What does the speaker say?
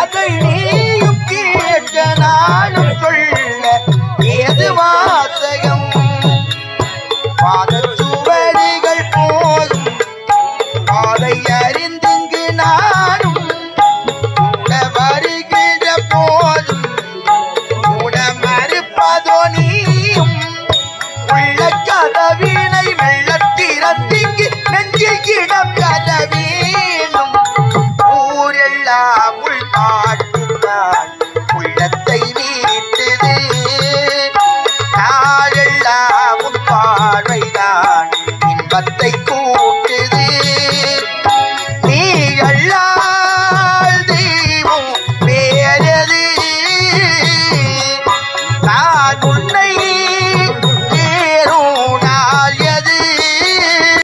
அதை நீயும் கேட்க நானும் சொல்ல ஏது வாசகம்? பாதச்சுவடிகள் போதும். பாதை அறிந்துங்கு நானும் கூட வருகிற போதும். கூட மறுப்பதோ நீயும்? உள்ள கதவினை வெள்ளத்திறந்திங்கு நெஞ்சில் கிடம் கதவீனும் ஊரெல்லாம் உள்ள they go.